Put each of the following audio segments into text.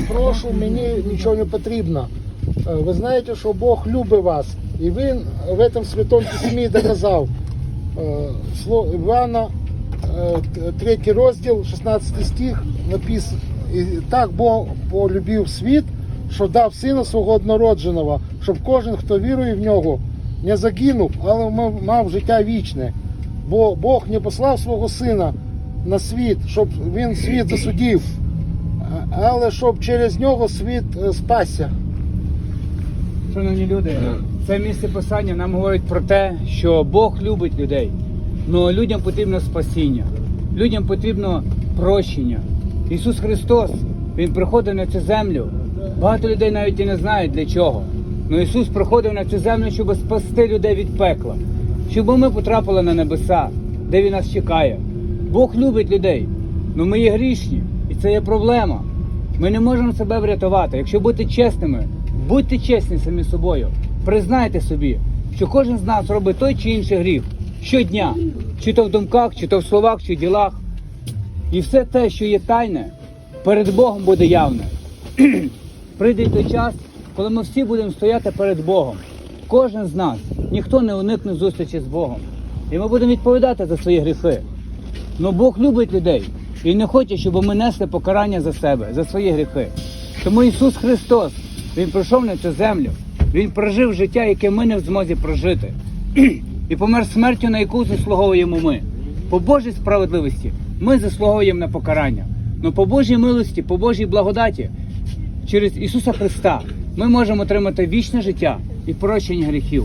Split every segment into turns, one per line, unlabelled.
не прошу, мені нічого не потрібно. Е, Ви знаєте, що Бог любить вас. І він в этом святому письмі доказав. Е, Івана, е, т- третій розділ, 16 стих написано. Так Бог полюбив світ, що дав сина свого однородженого, щоб кожен, хто вірує в нього, не загинув, але мав, життя вічне. Бо Бог не послав свого сина на світ, щоб він світ засудив, а- але щоб через нього світ е, спасся.
Шановні люди, це місце писання нам говорить про те, що Бог любить людей. але людям потрібно спасіння, людям потрібно прощення. Ісус Христос, Він приходив на цю землю. Багато людей навіть і не знають для чого. Але Ісус приходив на цю землю, щоб спасти людей від пекла, щоб ми потрапили на небеса, де Він нас чекає. Бог любить людей, але ми є грішні, і це є проблема. Ми не можемо себе врятувати. Якщо бути чесними, будьте чесні самі собою. Признайте собі, що кожен з нас робить той чи інший гріх щодня, чи то в думках, чи то в словах, чи в ділах. І все те, що є тайне, перед Богом буде явне. Прийде той час, коли ми всі будемо стояти перед Богом. Кожен з нас, ніхто не уникне зустрічі з Богом. І ми будемо відповідати за свої гріхи. Ну Бог любить людей і не хоче, щоб ми несли покарання за себе, за свої гріхи. Тому Ісус Христос, Він прийшов на цю землю, Він прожив життя, яке ми не в змозі прожити. І помер смертю, на яку заслуговуємо ми. По Божій справедливості ми заслуговуємо на покарання. Но по Божій милості, по Божій благодаті, через Ісуса Христа ми можемо отримати вічне життя і прощення гріхів.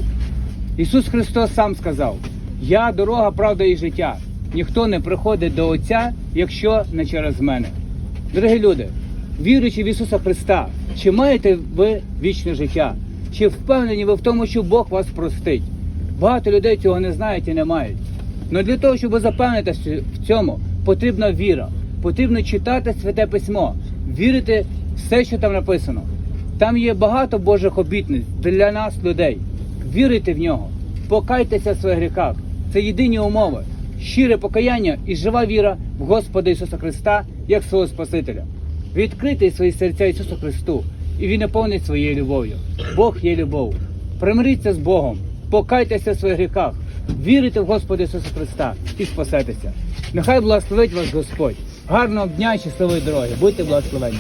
Ісус Христос сам сказав: Я дорога, правда і життя. Ніхто не приходить до Отця, якщо не через мене. Дорогі люди, віруючи в Ісуса Христа, чи маєте ви вічне життя? Чи впевнені ви в тому, що Бог вас простить? Багато людей цього не знають і не мають. Але для того, щоб запевнитися в цьому, потрібна віра. Потрібно читати Святе Письмо, вірити в все, що там написано. Там є багато Божих обітниць для нас, людей. Вірите в нього, покайтеся в своїх гріхах. Це єдині умови. Щире покаяння і жива віра в Господа Ісуса Христа як свого Спасителя. Відкрийте свої серця Ісусу Христу, і Він наповнить своєю любов'ю. Бог є любов. Примиріться з Богом, покайтеся в своїх гріхах, вірите в Господа Ісуса Христа і спасетеся. Нехай благословить вас Господь. Гарного дня і щасливої дороги. Будьте благословенні.